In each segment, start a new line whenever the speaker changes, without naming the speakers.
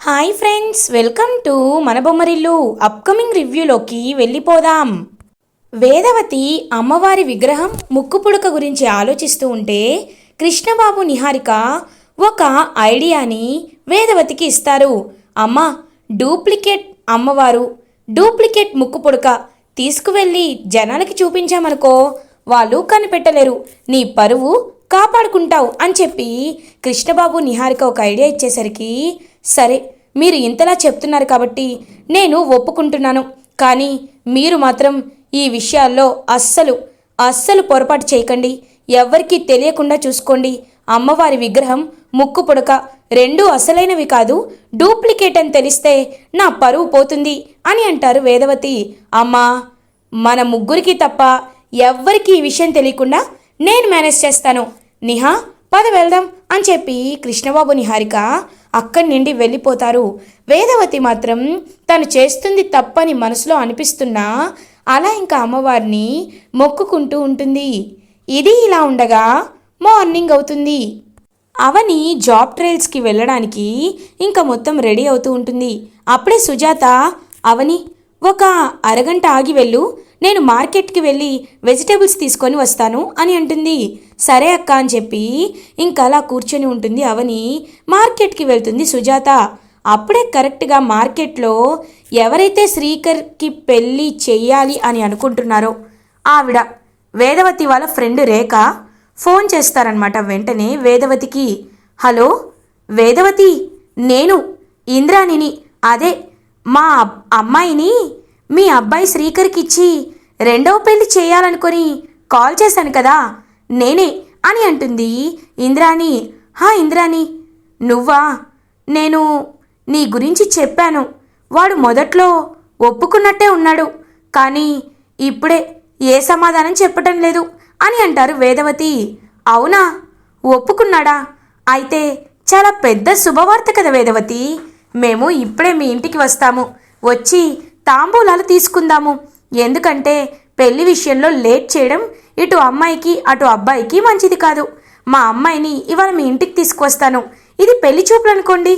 Hi friends welcome to మన Bommarillu upcoming రివ్యూలోకి వెళ్ళిపోదాం. వేదవతి అమ్మవారి విగ్రహం ముక్కు పుడక గురించి ఆలోచిస్తూ ఉంటే కృష్ణబాబు నిహారిక ఒక ఐడియాని వేదవతికి ఇస్తారు. అమ్మ డూప్లికేట్ అమ్మవారు డూప్లికేట్ ముక్కు పుడక తీసుకువెళ్ళి జనాలకి చూపించామనుకో వాళ్ళు కనిపెట్టలేరు. నీ పరువు కాపాడుకుంటావు అని చెప్పి కృష్ణబాబు నిహారిక ఒక ఐడియా ఇచ్చేసరికి సరే మీరు ఇంతలా చెప్తున్నారు కాబట్టి నేను ఒప్పుకుంటున్నాను. కానీ మీరు మాత్రం ఈ విషయాల్లో అస్సలు అస్సలు పొరపాటు చేయకండి. ఎవ్వరికీ తెలియకుండా చూసుకోండి. అమ్మవారి విగ్రహం ముక్కు పుడక రెండూ అసలైనవి కాదు. డూప్లికేట్ అని తెలిస్తే నా పరువు పోతుంది అని అంటారు వేదవతి. అమ్మా మన ముగ్గురికి తప్ప ఎవ్వరికీ ఈ విషయం తెలియకుండా నేను మేనేజ్ చేస్తాను. నిహా పద వెళ్దాం అని చెప్పి కృష్ణబాబు నిహారిక అక్కడి నుండి వెళ్ళిపోతారు. వేదవతి మాత్రం తను చేస్తుంది తప్పని మనసులో అనిపిస్తున్నా అలా ఇంకా అమ్మవారిని మొక్కుకుంటూ ఉంటుంది. ఇది ఇలా ఉండగా మార్నింగ్ అవుతుంది. అవని జాబ్ ట్రయల్స్కి వెళ్ళడానికి ఇంకా మొత్తం రెడీ అవుతూ ఉంటుంది. అప్పుడే సుజాత అవని ఒక అరగంట ఆగి వెళ్ళు నేను మార్కెట్కి వెళ్ళి వెజిటేబుల్స్ తీసుకొని వస్తాను అని అంటుంది. సరే అక్క అని చెప్పి ఇంకా అలా కూర్చొని ఉంటుంది అవని. మార్కెట్కి వెళ్తుంది సుజాత. అప్పుడే కరెక్ట్గా మార్కెట్లో ఎవరైతే శ్రీకర్కి పెళ్ళి చెయ్యాలి అని అనుకుంటున్నారో ఆవిడ. వేదవతి వాళ్ళ ఫ్రెండ్ రేఖ ఫోన్ చేస్తారనమాట వెంటనే వేదవతికి. హలో వేదవతి నేను ఇంద్రాణిని అదే మా అమ్మాయిని మీ అబ్బాయి శ్రీకర్కి ఇచ్చి రెండవ పెళ్ళి చేయాలనుకొని కాల్ చేశాను కదా. నేనే అని అంటుంది ఇంద్రాణి. హా ఇంద్రాణి. నువ్వా? నేను నీ గురించి చెప్పాను. వాడు మొదట్లో ఒప్పుకున్నట్టే ఉన్నాడు. కానీ ఇప్పుడే ఏ సమాధానం చెప్పటం లేదు అని అంటారు వేదవతి. అవునా? ఒప్పుకున్నాడా? అయితే చాలా పెద్ద శుభవార్త కదా వేదవతి. మేము ఇప్పుడే మీ ఇంటికి వస్తాము. వచ్చి తాంబూలాలు తీసుకుందాము. ఎందుకంటే పెళ్ళి విషయంలో లేట్ చేయడం ఇటు అమ్మాయికి అటు అబ్బాయికి మంచిది కాదు. మా అమ్మాయిని ఇవాళ మీ ఇంటికి తీసుకువస్తాను. ఇది పెళ్ళి చూపులు అనుకోండి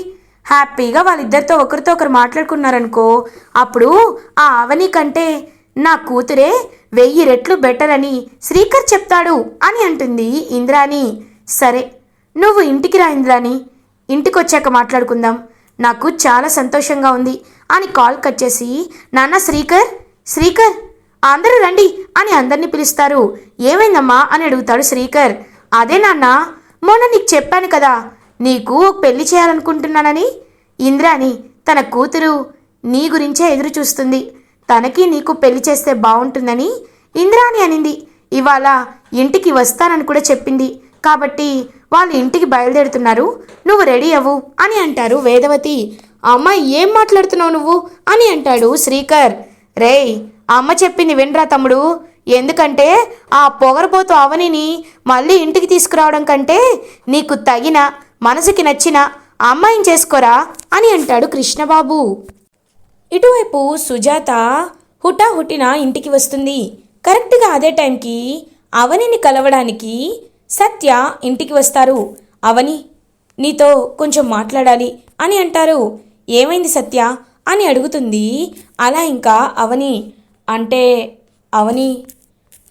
హ్యాపీగా వాళ్ళిద్దరితో ఒకరితో ఒకరు మాట్లాడుకున్నారనుకో అప్పుడు ఆ అవని కంటే నా కూతురే వెయ్యి రెట్లు బెటర్ అని శ్రీకర్ చెప్తాడు అని అంటుంది ఇంద్రాణి. సరే నువ్వు ఇంటికి రా ఇంద్రాని ఇంటికి వచ్చాక మాట్లాడుకుందాం. నాకు చాలా సంతోషంగా ఉంది. అని కాల్ కట్ చేసి నాన్న శ్రీకర్ శ్రీకర్ అందరూ రండి అని అందరినీ పిలుస్తారు. ఏమైందమ్మా? అని అడుగుతాడు శ్రీకర్. అదే నాన్న మొన్న నీకు చెప్పాను కదా నీకు పెళ్ళి చేయాలనుకుంటున్నానని? ఇంద్రాని తన కూతురు నీ గురించే ఎదురు చూస్తుంది. తనకి నీకు పెళ్ళి చేస్తే బాగుంటుందని ఇంద్రాని అనింది. ఇవాళ ఇంటికి వస్తానని కూడా చెప్పింది. కాబట్టి వాళ్ళు ఇంటికి బయలుదేరుతున్నారు. నువ్వు రెడీ అవ్వు అని అంటారు వేదవతి. అమ్మ ఏం మాట్లాడుతున్నావు నువ్వు? అని అంటాడు శ్రీకర్. రేయ్ అమ్మ చెప్పింది వినరా తమ్ముడు? ఎందుకంటే ఆ పొగరబోతు అవనిని మళ్ళీ ఇంటికి తీసుకురావడం కంటే నీకు తగిన మనసుకి నచ్చిన అమ్మాయిని చేసుకోరా? అని అంటాడు కృష్ణబాబు. ఇటువైపు సుజాత హుటాహుటిన ఇంటికి వస్తుంది. కరెక్ట్గా అదే టైంకి అవనిని కలవడానికి సత్య ఇంటికి వస్తారు. అవని నీతో కొంచెం మాట్లాడాలి అని అంటారు. ఏమైంది సత్య? అని అడుగుతుంది. అలా ఇంకా అవని అంటే అవని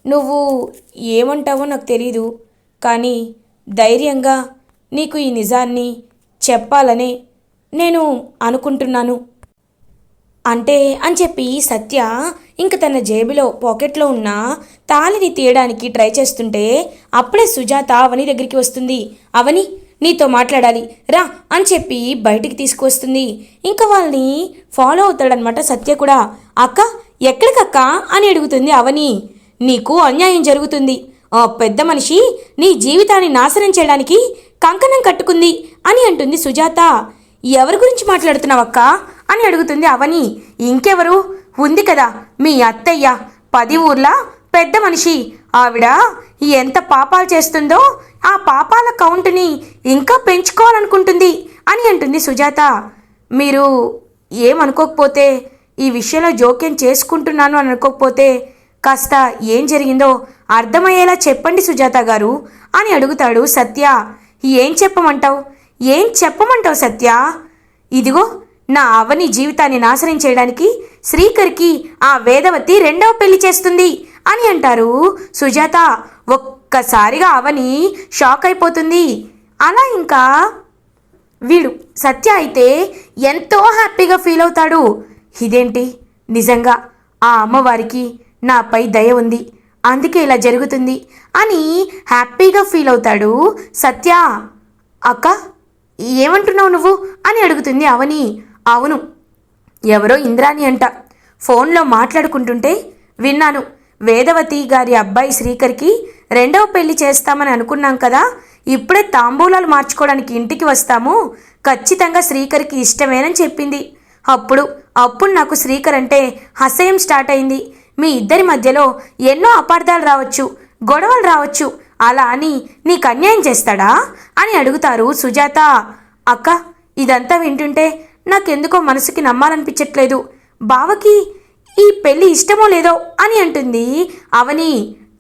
నువ్వు ఏమంటావో నాకు తెలీదు కానీ ధైర్యంగా నీకు ఈ నిజాన్ని చెప్పాలని నేను అనుకుంటున్నాను. అంటే అని చెప్పి సత్య ఇంక తన జేబులో పాకెట్లో ఉన్న తాళిని తీయడానికి ట్రై చేస్తుంటే అప్పుడే సుజాత అవని దగ్గరికి వస్తుంది. అవని నీతో మాట్లాడాలి. రా అని చెప్పి బయటికి తీసుకువస్తుంది. ఇంకా వాళ్ళని ఫాలో అవుతాడనమాట సత్య కూడా. అక్క ఎక్కడికక్క అని అడుగుతుంది అవని. నీకు అన్యాయం జరుగుతుంది. ఆ పెద్ద మనిషి నీ జీవితాన్ని నాశనం చేయడానికి కంకణం కట్టుకుంది అని అంటుంది సుజాత. ఎవరి గురించి మాట్లాడుతున్నావక్క అని అడుగుతుంది అవని. ఇంకెవరు? ఉంది కదా మీ అత్తయ్య. పది ఊర్ల పెద్ద మనిషి. ఆవిడ ఎంత పాపాలు చేస్తుందో ఆ పాపాల కౌంట్ని ఇంకా పెంచుకోవాలనుకుంటుంది అని అంటుంది సుజాత. మీరు ఏమనుకోకపోతే ఈ విషయంలో జోక్యం చేసుకుంటున్నాను అని అనుకోకపోతే కాస్త ఏం జరిగిందో అర్థమయ్యేలా చెప్పండి సుజాత గారు అని అడుగుతాడు సత్య. ఏం చెప్పమంటావు? ఏం చెప్పమంటావు సత్య? ఇదిగో నా అవని జీవితాన్ని నాశనం చేయడానికి శ్రీకర్కి ఆ వేదవతి రెండవ పెళ్ళి చేస్తుంది. అని అంటారు. సుజాత ఒక్కసారిగా అవని షాక్ అయిపోతుంది. అలా ఇంకా వీడు సత్య అయితే ఎంతో హ్యాపీగా ఫీల్ అవుతాడు. ఇదేంటి? నిజంగా ఆ అమ్మవారికి నాపై దయ ఉంది. అందుకే ఇలా జరుగుతుంది అని హ్యాపీగా ఫీల్ అవుతాడు సత్య. అక్క ఏమంటున్నావు నువ్వు? అని అడుగుతుంది అవని. అవును ఎవరో ఇంద్రాణి అంట. ఫోన్లో మాట్లాడుకుంటుంటే విన్నాను. వేదవతి గారి అబ్బాయి శ్రీకర్కి రెండవ పెళ్ళి చేస్తామని అనుకున్నాం కదా ఇప్పుడే తాంబూలాలు మార్చుకోవడానికి ఇంటికి వస్తాము. ఖచ్చితంగా శ్రీకర్కి ఇష్టమేనని చెప్పింది. అప్పుడు అప్పుడు నాకు శ్రీకర్ అంటే అసహ్యం స్టార్ట్ అయింది. మీ ఇద్దరి మధ్యలో ఎన్నో అపార్థాలు రావచ్చు గొడవలు రావచ్చు. అలా అని నీకు అన్యాయం చేస్తాడా? అని అడుగుతారు సుజాత. అక్క ఇదంతా వింటుంటే నాకెందుకో మనసుకి నమ్మాలనిపించట్లేదు. బావకి ఈ పెళ్ళి ఇష్టమో లేదో అని అంటుంది అవని.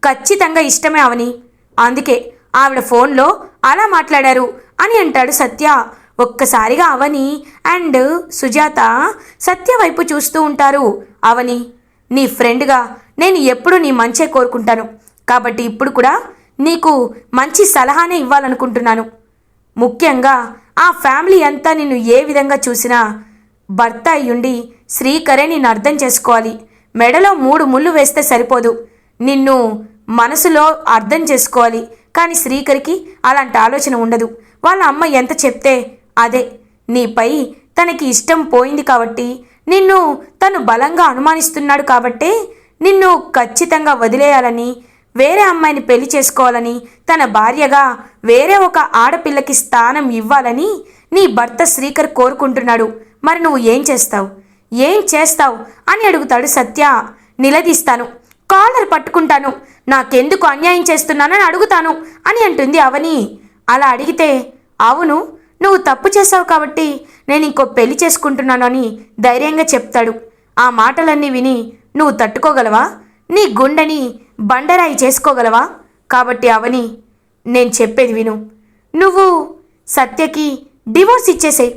ఖచ్చితంగా ఇష్టమే అవని. అందుకే ఆవిడ ఫోన్లో అలా మాట్లాడారు అని అంటాడు సత్య. ఒక్కసారిగా అవని అండ్ సుజాత సత్య వైపు చూస్తూ ఉంటారు. అవని నీ ఫ్రెండ్గా నేను ఎప్పుడూ నీ మంచే కోరుకుంటాను. కాబట్టి ఇప్పుడు కూడా నీకు మంచి సలహానే ఇవ్వాలనుకుంటున్నాను. ముఖ్యంగా ఆ ఫ్యామిలీ అంతా నిన్ను ఏ విధంగా చూసినా భర్త అయ్యుండి శ్రీకరే నిన్ను అర్థం చేసుకోవాలి. మెడలో మూడు ముళ్ళు వేస్తే సరిపోదు. నిన్ను మనసులో అర్థం చేసుకోవాలి. కానీ శ్రీకరికి అలాంటి ఆలోచన ఉండదు. వాళ్ళ అమ్మ ఎంత చెప్తే అదే. నీపై తనకి ఇష్టం పోయింది కాబట్టి నిన్ను తను బలంగా అనుమానిస్తున్నాడు కాబట్టే నిన్ను ఖచ్చితంగా వదిలేయాలని వేరే అమ్మాయిని పెళ్ళి చేసుకోవాలని తన భార్యగా వేరే ఒక ఆడపిల్లకి స్థానం ఇవ్వాలని నీ భర్త శ్రీకర్ కోరుకుంటున్నాడు. మరి నువ్వు ఏం చేస్తావు? ఏం చేస్తావు? అని అడుగుతాడు సత్య. నిలదీస్తాను. కాలర్ పట్టుకుంటాను. నాకెందుకు అన్యాయం చేస్తున్నానని అడుగుతాను అని అంటుంది అవని. అలా అడిగితే అవును నువ్వు తప్పు చేసావు కాబట్టి నేను ఇంకో పెళ్ళి చేసుకుంటున్నాను అని ధైర్యంగా చెప్తాడు. ఆ మాటలన్నీ విని నువ్వు తట్టుకోగలవా? నీ గుండెని బండరాయి చేసుకోగలవా? కాబట్టి అవని నేను చెప్పేది విను. నువ్వు సత్యకి డివోర్స్ ఇచ్చేసేయ్.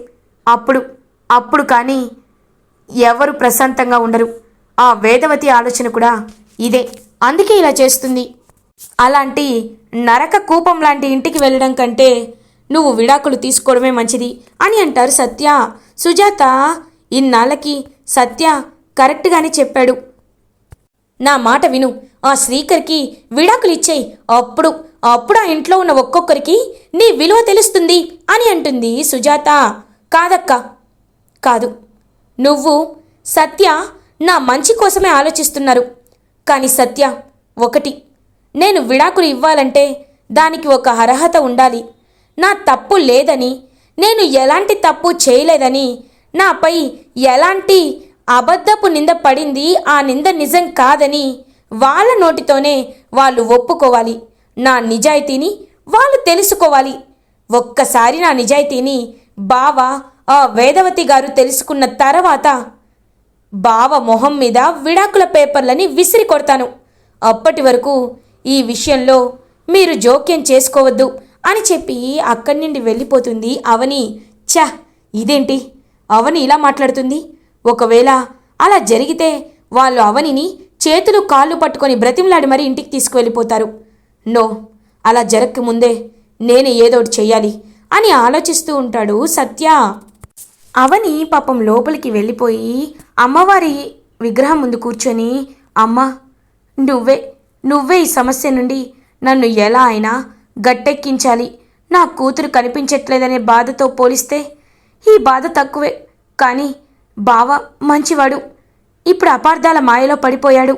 అప్పుడు అప్పుడు కానీ ఎవరు ప్రశాంతంగా ఉండరు. ఆ వేదవతి ఆలోచన కూడా ఇదే. అందుకే ఇలా చేస్తుంది. అలాంటి నరక కూపం లాంటి ఇంటికి వెళ్ళడం కంటే నువ్వు విడాకులు తీసుకోవడమే మంచిది అని అంటారు సత్య. సుజాత ఇన్నాళ్ళకి సత్య కరెక్ట్గానే చెప్పాడు. నా మాట విను. ఆ శ్రీకర్కి విడాకులు ఇచ్చేయి. అప్పుడు అప్పుడు ఆ ఇంట్లో ఉన్న ఒక్కొక్కరికి నీ విలువ తెలుస్తుంది అని అంటుంది సుజాత. కాదక్క కాదు. నువ్వు సత్య నా మంచి కోసమే ఆలోచిస్తున్నారు. కానీ సత్య ఒకటి నేను విడాకులు ఇవ్వాలంటే దానికి ఒక అర్హత ఉండాలి. నా తప్పు లేదని నేను ఎలాంటి తప్పు చేయలేదని నాపై ఎలాంటి అబద్ధపు నింద పడింది ఆ నింద నిజం కాదని వాళ్ళ నోటితోనే వాళ్ళు ఒప్పుకోవాలి. నా నిజాయితీని వాళ్ళు తెలుసుకోవాలి. ఒక్కసారి నా నిజాయితీని బావ ఆ వేదవతి గారు తెలుసుకున్న తర్వాత బావ మొహం మీద విడాకుల పేపర్లని విసిరి కొడతాను. అప్పటి వరకు ఈ విషయంలో మీరు జోక్యం చేసుకోవద్దు అని చెప్పి అక్కడి నుండి వెళ్ళిపోతుంది అవని. ఛ! ఇదేంటి? అవని ఇలా మాట్లాడుతుంది. ఒకవేళ అలా జరిగితే వాళ్ళు అవనిని చేతులు కాళ్ళు పట్టుకొని బ్రతిమలాడి మరీ ఇంటికి తీసుకువెళ్ళిపోతారు. నో అలా జరగకముందే నేను ఏదోటి చెయ్యాలి అని ఆలోచిస్తూ ఉంటాడు సత్య. అవని పాపం లోపలికి వెళ్ళిపోయి అమ్మవారి విగ్రహం ముందు కూర్చొని అమ్మ నువ్వే నువ్వే ఈ సమస్య నుండి నన్ను ఎలా అయినా గట్టెక్కించాలి. నా కూతురు కనిపించట్లేదనే బాధతో పోలిస్తే ఈ బాధ తక్కువే. కానీ బావ మంచివాడు. ఇప్పుడు అపార్థాల మాయలో పడిపోయాడు.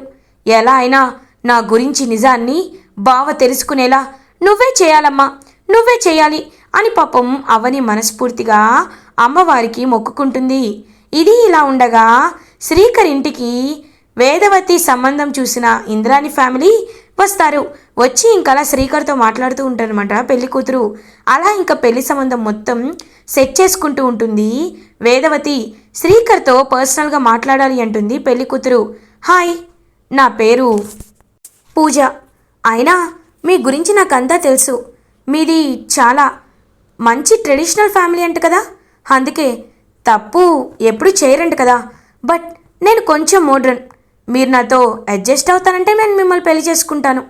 ఎలా అయినా నా గురించి నిజాన్ని బావ తెలుసుకునేలా నువ్వే చేయాలమ్మా నువ్వే చేయాలి అని పాపం అవని మనస్ఫూర్తిగా అమ్మవారికి మొక్కుకుంటుంది. ఇది ఇలా ఉండగా శ్రీకర్ ఇంటికి వేదవతి సంబంధం చూసిన ఇంద్రాణి ఫ్యామిలీ వస్తారు. వచ్చి ఇంకలా శ్రీకర్తో మాట్లాడుతూ ఉంటారనమాట పెళ్ళి కూతురు. అలా ఇంకా పెళ్ళి సంబంధం మొత్తం సెట్ చేసుకుంటూ ఉంటుంది వేదవతి. శ్రీకర్తో పర్సనల్గా మాట్లాడాలి అంటుంది పెళ్ళి కూతురు. హాయ్ నా పేరు పూజ. అయినా మీ గురించి నాకంతా తెలుసు. మీది చాలా మంచి ట్రెడిషనల్ ఫ్యామిలీ అంట కదా? అందుకే తప్పు ఎప్పుడు చేయరండి కదా. బట్ నేను కొంచెం మోడ్రన్. మీరు నాతో అడ్జస్ట్ అవుతానంటే నేను మిమ్మల్ని పెళ్ళి చేసుకుంటాను.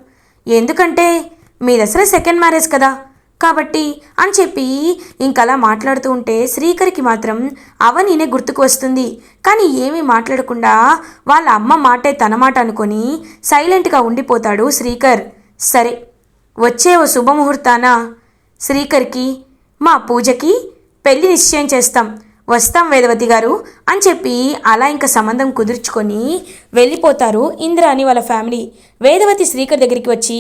ఎందుకంటే మీది అసలు సెకండ్ మ్యారేజ్ కదా. కాబట్టి అని చెప్పి ఇంకలా మాట్లాడుతూ ఉంటే శ్రీకరికి మాత్రం అవనీనే గుర్తుకు వస్తుంది. కానీ ఏమీ మాట్లాడకుండా వాళ్ళ అమ్మ మాటే తన మాట అనుకొని సైలెంట్గా ఉండిపోతాడు శ్రీకర్. సరే వచ్చే ఓ శుభముహూర్తాన శ్రీకర్కి మా పూజకి పెళ్ళి నిశ్చయం చేస్తాం. వస్తాం వేదవతి గారు అని చెప్పి అలా ఇంకా సంబంధం కుదుర్చుకొని వెళ్ళిపోతారు ఇంద్ర అని వాళ్ళ ఫ్యామిలీ. వేదవతి శ్రీకర్ దగ్గరికి వచ్చి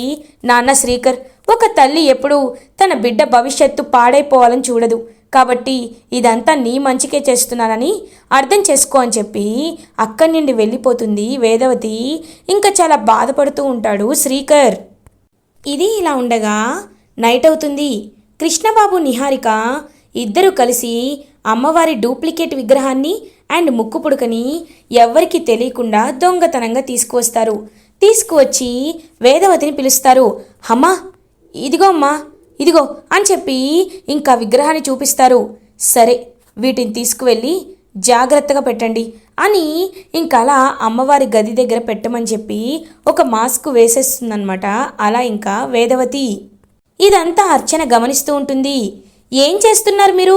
నాన్న శ్రీకర్ ఒక తల్లి ఎప్పుడూ తన బిడ్డ భవిష్యత్తు పాడైపోవాలని చూడదు. కాబట్టి ఇదంతా నీ మంచికే చేస్తున్నానని అర్థం చేసుకో అని చెప్పి అక్కడి నుండి వెళ్ళిపోతుంది వేదవతి. ఇంకా చాలా బాధపడుతూ ఉంటాడు శ్రీకర్. ఇది ఇలా ఉండగా నైట్ అవుతుంది. కృష్ణబాబు నిహారిక ఇద్దరు కలిసి అమ్మవారి డూప్లికేట్ విగ్రహాన్ని అండ్ ముక్కు పుడకని ఎవ్వరికీ తెలియకుండా దొంగతనంగా తీసుకువస్తారు. తీసుకువచ్చి వేదవతిని పిలుస్తారు. అమ్మా ఇదిగో అమ్మా ఇదిగో అని చెప్పి ఇంకా విగ్రహాన్ని చూపిస్తారు. సరే వీటిని తీసుకువెళ్ళి జాగ్రత్తగా పెట్టండి అని ఇంకా అలా అమ్మవారి గది దగ్గర పెట్టమని చెప్పి ఒక మాస్క్ వేసేస్తుందనమాట అలా ఇంకా వేదవతి ఇదంతా అర్చన గమనిస్తూ ఉంటుంది. ఏం చేస్తున్నారు మీరు?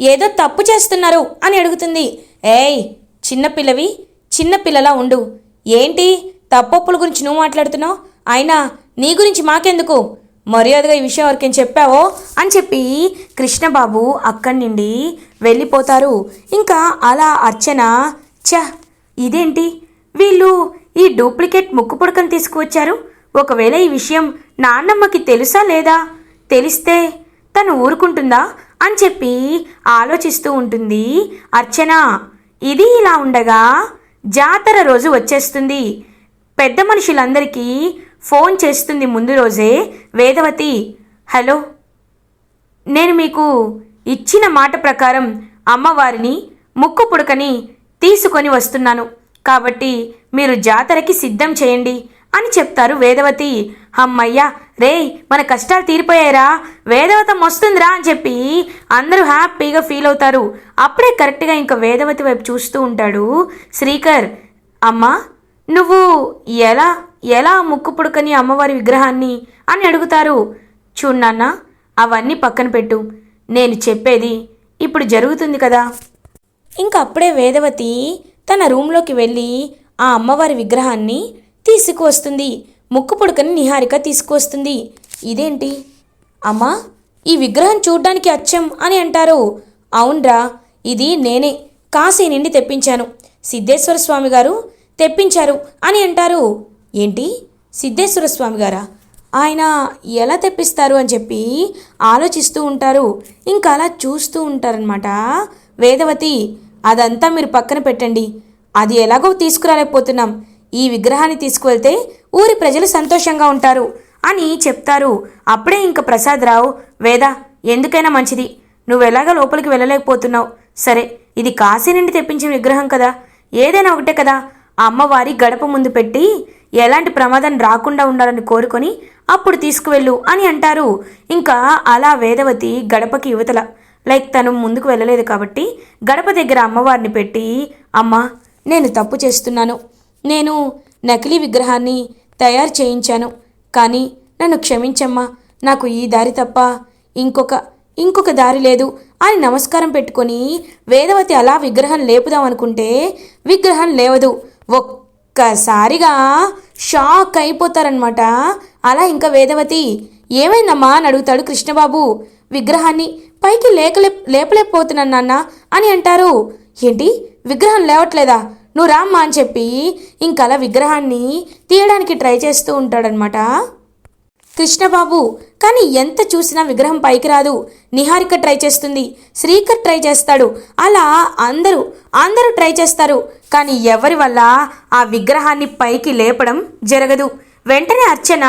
ఏదో తప్పు చేస్తున్నారు అని అడుగుతుంది. ఏయ్ చిన్నపిల్లవి చిన్నపిల్లలా ఉండు. ఏంటి? తప్పొప్పుల గురించి నువ్వు మాట్లాడుతున్నావు? అయినా నీ గురించి మాకెందుకు? మర్యాదగా ఈ విషయం ఎవరికేం చెప్పావో అని చెప్పి కృష్ణబాబు అక్కడి నుండి వెళ్ళిపోతారు. ఇంకా అలా అర్చన చ ఇదేంటి? వీళ్ళు ఈ డూప్లికేట్ ముక్కు పుడకను తీసుకువచ్చారు. ఒకవేళ ఈ విషయం నాన్నమ్మకి తెలుసా లేదా? తెలిస్తే తను ఊరుకుంటుందా అని చెప్పి ఆలోచిస్తూ ఉంటుంది అర్చన. ఇది ఇలా ఉండగా జాతర రోజు వచ్చేస్తుంది. పెద్ద మనుషులందరికీ ఫోన్ చేస్తుంది ముందు రోజే వేదవతి. హలో నేను మీకు ఇచ్చిన మాట ప్రకారం అమ్మవారిని ముక్కు పుడకని తీసుకొని వస్తున్నాను. కాబట్టి మీరు జాతరకి సిద్ధం చేయండి. అని చెప్తారు వేదవతి. అమ్మయ్యా రేయ్ మన కష్టాలు తీరిపోయారా వేదవతం వస్తుందిరా అని చెప్పి అందరూ హ్యాపీగా ఫీల్ అవుతారు. అప్పుడే కరెక్ట్గా ఇంకా వేదవతి వైపు చూస్తూ ఉంటాడు. శ్రీకర్ అమ్మా నువ్వు ఎలా ఎలా ముక్కు పుడకని అమ్మవారి విగ్రహాన్ని అని అడుగుతారు. చూడన్నా అవన్నీ పక్కన పెట్టు. నేను చెప్పేది ఇప్పుడు జరుగుతుంది కదా. ఇంకా అప్పుడే వేదవతి తన రూమ్లోకి వెళ్ళి ఆ అమ్మవారి విగ్రహాన్ని తీసుకువస్తుంది. ముక్కు పుడకని నిహారిక తీసుకువస్తుంది. ఇదేంటి? అమ్మా ఈ విగ్రహం చూడ్డానికి అచ్చం అని అంటారు. అవునరా ఇది నేనే. కాశీ నుండి తెప్పించాను. సిద్ధేశ్వర స్వామి గారు తెప్పించారు అని అంటారు. ఏంటి? సిద్ధేశ్వర స్వామి గారా ఆయన ఎలా తెప్పిస్తారు అని చెప్పి ఆలోచిస్తూ ఉంటారు. ఇంకా అలా చూస్తూ ఉంటారనమాట వేదవతి అదంతా మీరు పక్కన పెట్టండి. అది ఎలాగో తీసుకురాలేకపోతున్నాం. ఈ విగ్రహాన్ని తీసుకువెళ్తే ఊరి ప్రజలు సంతోషంగా ఉంటారు అని చెప్తారు. అప్పుడే ఇంక ప్రసాదరావు వేద ఎందుకైనా మంచిది. నువ్వు ఎలాగ లోపలికి వెళ్ళలేకపోతున్నావు? సరే ఇది కాశీ నుండి తెప్పించిన విగ్రహం కదా. ఏదైనా ఒకటే కదా అమ్మవారి గడప ముందు పెట్టి ఎలాంటి ప్రమాదం రాకుండా ఉండాలని కోరుకొని అప్పుడు తీసుకువెళ్ళు అని అంటారు. ఇంకా అలా వేదవతి గడపకి యువతల లైక్ తను ముందుకు వెళ్ళలేదు కాబట్టి గడప దగ్గర అమ్మవారిని పెట్టి అమ్మ నేను తప్పు చేస్తున్నాను. నేను నకిలీ విగ్రహాన్ని తయారు చేయించాను. కానీ నన్ను క్షమించమ్మా నాకు ఈ దారి తప్ప ఇంకొక ఇంకొక దారి లేదు అని నమస్కారం పెట్టుకొని వేదవతి అలా విగ్రహం లేపుదాం అనుకుంటే విగ్రహం లేవదు. ఒక్కసారిగా షాక్ అయిపోతారనమాట అలా ఇంకా వేదవతి ఏమైందమ్మా అని అడుగుతాడు కృష్ణబాబు. విగ్రహాన్ని పైకి లేకలే లేపలేకపోతున్నాను నాన్న అని అంటారు. ఏంటి? విగ్రహం లేవట్లేదా? నువ్వు రామ్మా అని చెప్పి ఇంకలా విగ్రహాన్ని తీయడానికి ట్రై చేస్తూ ఉంటాడనమాట కృష్ణబాబు కానీ ఎంత చూసినా విగ్రహం పైకి రాదు. నిహారిక ట్రై చేస్తుంది. శ్రీకర్ ట్రై చేస్తాడు. అలా అందరూ అందరూ ట్రై చేస్తారు. కానీ ఎవరి వల్ల ఆ విగ్రహాన్ని పైకి లేపడం జరగదు. వెంటనే అర్చన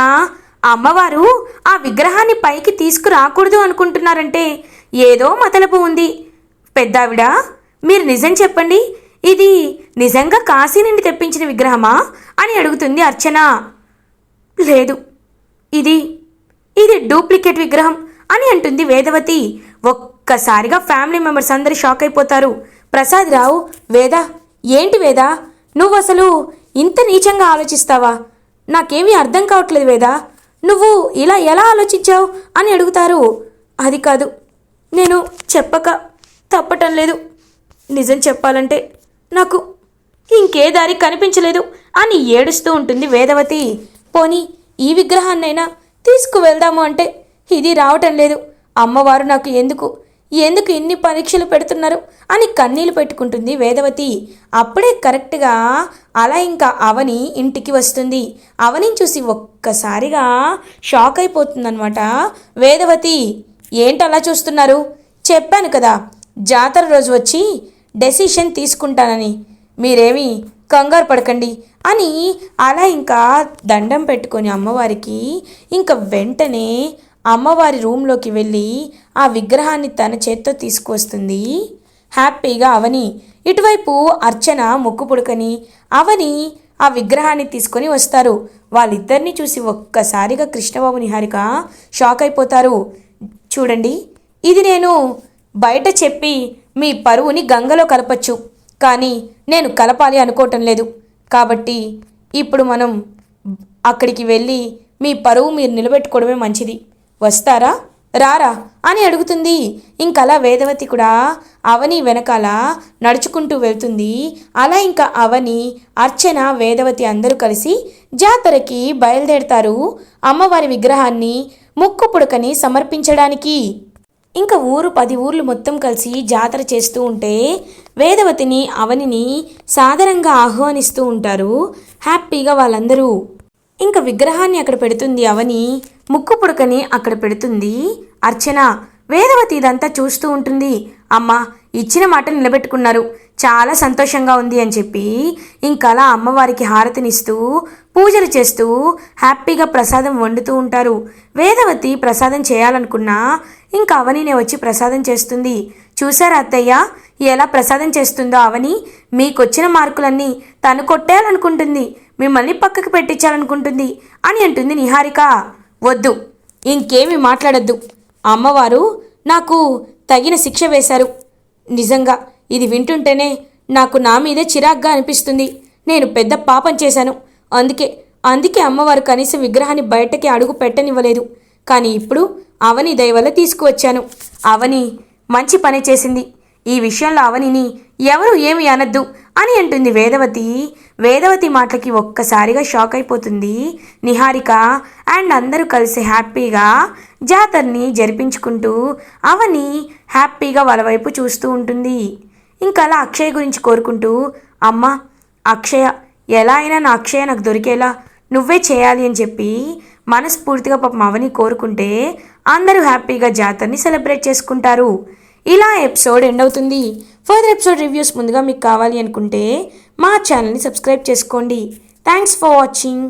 అమ్మవారు ఆ విగ్రహాన్ని పైకి తీసుకురాకూడదు అనుకుంటున్నారంటే ఏదో మతలపు ఉంది. పెద్దావిడ మీరు నిజం చెప్పండి. ఇది నిజంగా కాశీ నుండి తెప్పించిన విగ్రహమా? అని అడుగుతుంది అర్చన. లేదు. ఇది ఇది డూప్లికేట్ విగ్రహం అని అంటుంది వేదవతి. ఒక్కసారిగా ఫ్యామిలీ మెంబర్స్ అందరూ షాక్ అయిపోతారు. ప్రసాద్ రావు వేద ఏంటి వేద? నువ్వు అసలు ఇంత నీచంగా ఆలోచిస్తావా? నాకేమీ అర్థం కావట్లేదు వేద. నువ్వు ఇలా ఎలా ఆలోచించావు అని అడుగుతారు. అది కాదు నేను చెప్పక తప్పటం లేదు. నిజం చెప్పాలంటే నాకు ఇంకే దారి కనిపించలేదు అని ఏడుస్తూ ఉంటుంది వేదవతి. పోనీ ఈ విగ్రహాన్నైనా తీసుకువెళ్దాము అంటే ఇది రావటం లేదు. అమ్మవారు నాకు ఎందుకు? ఎందుకు ఇన్ని పరీక్షలు పెడుతున్నారు? అని కన్నీళ్ళు పెట్టుకుంటుంది వేదవతి. అప్పుడే కరెక్ట్గా అలా ఇంకా అవని ఇంటికి వస్తుంది. అవనిని చూసి ఒక్కసారిగా షాక్ అయిపోతుందనమాట వేదవతి. ఏంటి అలా చూస్తున్నారు? చెప్పాను కదా జాతర రోజు వచ్చి డెసిషన్ తీసుకుంటానని. మీరేమీ కంగారు పడకండి అని అలా ఇంకా దండం పెట్టుకొని అమ్మవారికి ఇంకా వెంటనే అమ్మవారి రూమ్లోకి వెళ్ళి ఆ విగ్రహాన్ని తన చేత్తో తీసుకువస్తుంది. హ్యాపీగా అవని ఇటువైపు అర్చన ముక్కు పుడకని అవని ఆ విగ్రహాన్ని తీసుకొని వస్తారు. వాళ్ళిద్దరిని చూసి ఒక్కసారిగా కృష్ణబాబు నిహారిక షాక్ అయిపోతారు. చూడండి ఇది నేను బయట చెప్పి మీ పరువుని గంగలో కలపచ్చు. కానీ నేను కలపాలి అనుకోవటం లేదు. కాబట్టి ఇప్పుడు మనం అక్కడికి వెళ్ళి మీ పరువు మీరు నిలబెట్టుకోవడమే మంచిది. వస్తారా? రారా? అని అడుగుతుంది. ఇంకలా వేదవతి కూడా అవని వెనకాల నడుచుకుంటూ వెళ్తుంది. అలా ఇంకా అవని అర్చన వేదవతి అందరూ కలిసి జాతరకి బయలుదేరతారు. అమ్మవారి విగ్రహాన్ని ముక్కు పుడకని సమర్పించడానికి. ఇంకా ఊరు పది ఊర్లు మొత్తం కలిసి జాతర చేస్తూ ఉంటే వేదవతిని అవనిని సాదరంగా ఆహ్వానిస్తూ ఉంటారు. హ్యాపీగా వాళ్ళందరూ. ఇంకా విగ్రహాన్ని అక్కడ పెడుతుంది అవని ముక్కు పుడకని అక్కడ పెడుతుంది. అర్చన వేదవతి ఇదంతా చూస్తూ ఉంటుంది. అమ్మ ఇచ్చిన మాట నిలబెట్టుకున్నారు. చాలా సంతోషంగా ఉంది అని చెప్పి ఇంకా అలా అమ్మవారికి హారతినిస్తూ పూజలు చేస్తూ హ్యాపీగా ప్రసాదం వండుతూ ఉంటారు. వేదవతి ప్రసాదం చేయాలనుకున్నా ఇంకా అవనినే వచ్చి ప్రసాదం చేస్తుంది. చూశారా అత్తయ్య? ఎలా ప్రసాదం చేస్తుందో అవని? మీకొచ్చిన మార్కులన్నీ తను కొట్టేయాలనుకుంటుంది. మిమ్మల్ని పక్కకు పెట్టించాలనుకుంటుంది అని అంటుంది నిహారిక. వద్దు ఇంకేమి మాట్లాడద్దు. అమ్మవారు నాకు తగిన శిక్ష వేశారు. నిజంగా ఇది వింటుంటేనే నాకు నా మీదే చిరాగ్గా అనిపిస్తుంది. నేను పెద్ద పాపం చేశాను. అందుకే అందుకే అమ్మవారు కనీసం విగ్రహాన్ని బయటకి అడుగు పెట్టనివ్వలేదు. కానీ ఇప్పుడు అవని దయవల్ల తీసుకువచ్చాను. అవని మంచి పని చేసింది. ఈ విషయంలో అవనిని ఎవరు ఏమి అనద్దు అని అంటుంది వేదవతి. వేదవతి మాటలకి ఒక్కసారిగా షాక్ అయిపోతుంది. నిహారిక అండ్ అందరూ కలిసి హ్యాపీగా జాతరని జరిపించుకుంటూ అవని హ్యాపీగా వాళ్ళ వైపు చూస్తూ ఉంటుంది. ఇంకా అలా అక్షయ్ గురించి కోరుకుంటూ అమ్మ అక్షయ ఎలా అయినా నా అక్షయ నాకు దొరికేలా నువ్వే చేయాలి అని చెప్పి మనస్ఫూర్తిగా పాపం అవని కోరుకుంటే అందరూ హ్యాపీగా జాతరని సెలబ్రేట్ చేసుకుంటారు. ఇలా ఎపిసోడ్ ఎండ్ అవుతుంది. ఫర్దర్ ఎపిసోడ్ రివ్యూస్ ముందుగా మీకు కావాలి అనుకుంటే మా ఛానల్ని సబ్స్క్రైబ్ చేసుకోండి. Thanks for watching.